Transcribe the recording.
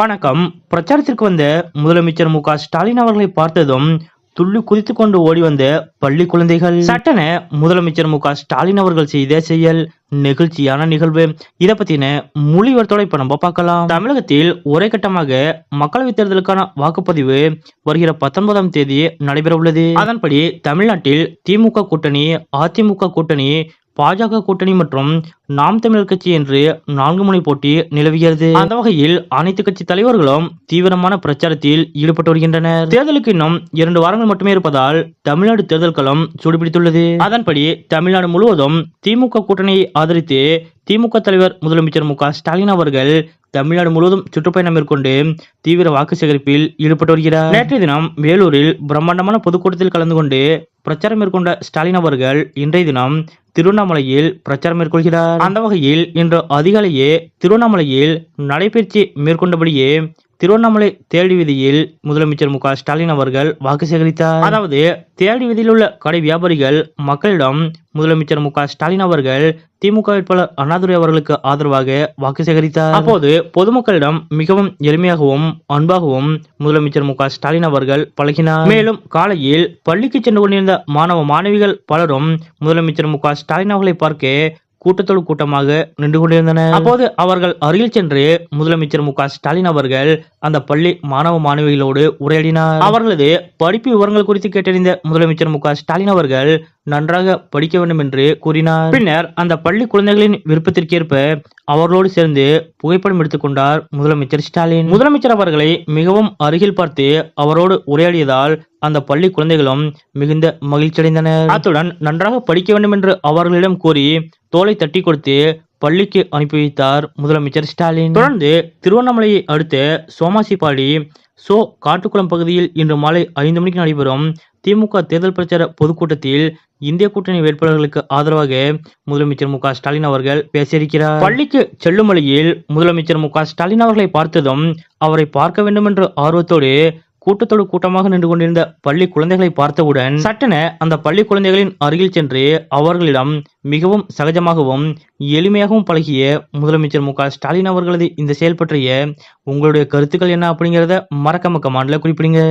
வணக்கம். பிரச்சாரத்திற்கு வந்த முதலமைச்சர் மு ஸ்டாலின் அவர்களை பார்த்ததும் துள்ளி குதித்து கொண்டு ஓடி வந்த பள்ளி குழந்தைகள். சட்டன முதலமைச்சர் மு ஸ்டாலின் அவர்கள் செய்த செயல் நெகிழ்ச்சியான நிகழ்வு. இதை பத்தின மொழிவர்த்தோட இப்ப நம்ம பார்க்கலாம். தமிழகத்தில் ஒரே கட்டமாக மக்களவைத் தேர்தலுக்கான வாக்குப்பதிவு வருகிற பத்தொன்பதாம் தேதி நடைபெற உள்ளது அதன்படி தமிழ்நாட்டில் திமுக கூட்டணி அதிமுக கூட்டணி பாஜக கூட்டணி மற்றும் நாம் தமிழர் கட்சி என்று நான்கு முனை போட்டி நிலவுகிறது. அந்த வகையில் அனைத்து கட்சி தலைவர்களும் தீவிரமான பிரச்சாரத்தில் ஈடுபட்டு வருகின்றனர். தேர்தலுக்கு இன்னும் இரண்டு வாரங்கள் மட்டுமே இருப்பதால் தமிழ்நாடு தேர்தல் களம் சூடுபிடித்துள்ளது. அதன்படி தமிழ்நாடு முழுவதும் திமுக கூட்டணியை ஆதரித்து திமுக தலைவர் முதலமைச்சர் மு ஸ்டாலின் அவர்கள் தமிழ்நாடு முழுவதும் சுற்றுப்பயணம் மேற்கொண்டு தீவிர வாக்கு சேகரிப்பில் ஈடுபட்டு வருகிறார். நேற்றைய தினம் வேலூரில் பிரம்மாண்டமான பொதுக்கூட்டத்தில் கலந்து கொண்டு பிரச்சாரம் மேற்கொண்ட ஸ்டாலின் அவர்கள் இன்றைய தினம் திருவண்ணாமலையில் பிரச்சாரம் மேற்கொள்கிறார். அந்த வகையில் இன்று அதிகாலையே திருவண்ணாமலையில் நடைபயிற்சி மேற்கொண்டபடியே திருவண்ணாமலை தேடி வீதியில் முதலமைச்சர் மு க ஸ்டாலின் அவர்கள் வாக்கு சேகரித்தார். அதாவது தேடி வீதியில் உள்ள கடை வியாபாரிகள் மக்களிடம் முதலமைச்சர் மு க ஸ்டாலின் அவர்கள் திமுக வேட்பாளர் அண்ணாதுரை அவர்களுக்கு ஆதரவாக வாக்கு சேகரித்தார். அப்போது பொதுமக்களிடம் மிகவும் எளிமையாகவும் அன்பாகவும் முதலமைச்சர் மு க ஸ்டாலின் அவர்கள் பழகினார். மேலும் காலையில் பள்ளிக்கு சென்று கொண்டிருந்த மாணவ மாணவிகள் பலரும் முதலமைச்சர் மு க ஸ்டாலின் அவர்களை பார்க்க கூட்டத்தோடு கூட்டமாக நின்று கொண்டிருந்தனர் அப்போது அவர்கள் அருகில் சென்று முதலமைச்சர் மு ஸ்டாலின் அவர்கள் அந்த பள்ளி மாணவ மாணவிகளோடு உரையாடினார். அவர்களது படிப்பு விவரங்கள் குறித்து கேட்டறிந்த முதலமைச்சர் மு ஸ்டாலின் அவர்கள் நன்றாக படிக்க வேண்டும் என்று கூறினார். பின்னர் அந்த பள்ளி குழந்தைகளின் விருப்பத்திற்கேற்ப அவர்களோடு சேர்ந்து புகைப்படம் எடுத்துக்கொண்டார் முதலமைச்சர் ஸ்டாலின். முதலமைச்சர் அவர்களை மிகவும் அருகில் பார்த்து அவரோடு உரையாடியதால் அந்த பள்ளி குழந்தைகளும் மிகுந்த மகிழ்ச்சியடைந்தனர். அத்துடன் நன்றாக படிக்க வேண்டும் என்று அவர்களிடம் கூறி தோலை தட்டி கொடுத்து பள்ளிக்கு அனுப்பி வைத்தார் முதலமைச்சர் ஸ்டாலின். தொடர்ந்து திருவண்ணாமலையை அடுத்த சோமாசிப்பாடி சோ காட்டுக்குளம் பகுதியில் இன்று மாலை ஐந்து மணிக்கு நடைபெறும் திமுக தேர்தல் பிரச்சார பொதுக்கூட்டத்தில் இந்திய கூட்டணி வேட்பாளர்களுக்கு ஆதரவாக முதலமைச்சர் மு ஸ்டாலின் அவர்கள் பேசியிருக்கிறார். பள்ளிக்கு செல்லும் வழியில் முதலமைச்சர் மு ஸ்டாலின் அவர்களை பார்த்ததும் அவரை பார்க்க வேண்டும் என்ற ஆர்வத்தோடு கூட்டத்தோடு கூட்டமாக நின்று கொண்டிருந்த பள்ளி குழந்தைகளை பார்த்தவுடன் சட்டென அந்த பள்ளி குழந்தைகளின் அருகில் சென்று அவர்களிடம் மிகவும் சகஜமாகவும் எளிமையாகவும் பழகிய முதலமைச்சர் மு ஸ்டாலின் அவர்களது இந்த செயல் பற்றிய உங்களுடைய கருத்துக்கள் என்ன அப்படிங்கிறத மறக்காம கமாண்ட்ல குறிப்பிடுங்க.